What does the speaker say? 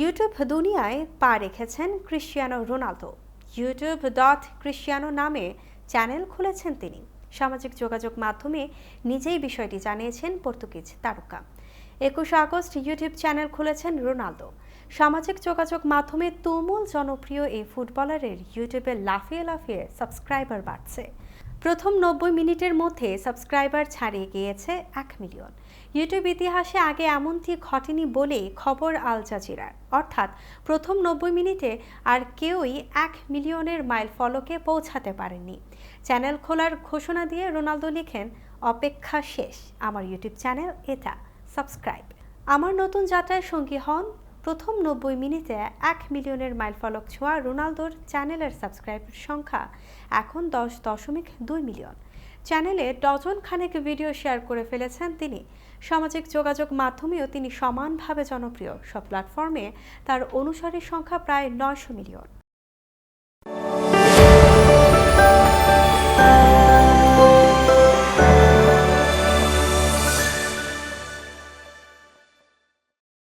YouTube দুনিয়ায় পা রেখেছেন Cristiano Ronaldo. YouTube dot Cristiano নামে চ্যানেল খুলেছেন তিনি। সামাজিক যোগাযোগ মাধ্যমে নিজেই বিষয়টি জানিয়েছেন পর্তুগিজ তারকা। একুশে আগস্ট ইউটিউব চ্যানেল খুলেছেন রোনালদো। সামাজিক যোগাযোগ মাধ্যমে তুমুল জনপ্রিয় এই ফুটবলারের ইউটিউবে লাফিয়ে লাফিয়ে সাবস্ক্রাইবার বাড়ছে। প্রথম নব্বই মিনিটের মধ্যে সাবস্ক্রাইবার ছাড়িয়ে গিয়েছে এক মিলিয়ন। ইউটিউব ইতিহাসে আগে এমনটি ঘটেনি বলেই খবর আল জাজিরার। অর্থাৎ প্রথম নব্বই মিনিটে আর কেউই এক মিলিয়নের মাইল ফলকে পৌঁছাতে পারেননি। চ্যানেল খোলার ঘোষণা দিয়ে রোনালদো লিখেন, অপেক্ষা শেষ। আমার ইউটিউব চ্যানেল এটা। সাবস্ক্রাইব। আমার নতুন যাত্রায় সঙ্গী হন প্রথম নব্বই মিনিটে এক মিলিয়নের মাইল ফলক ছোঁয়া রোনালদোর চ্যানেলের সাবস্ক্রাইবের সংখ্যা এখন দশ দশমিক দুই মিলিয়ন। চ্যানেলে ডজন খানেক ভিডিও শেয়ার করে ফেলেছেন তিনি। সামাজিক যোগাযোগ মাধ্যমেও তিনি সমানভাবে জনপ্রিয়। সব প্ল্যাটফর্মে তার অনুসারীর সংখ্যা প্রায় নয়শো মিলিয়ন।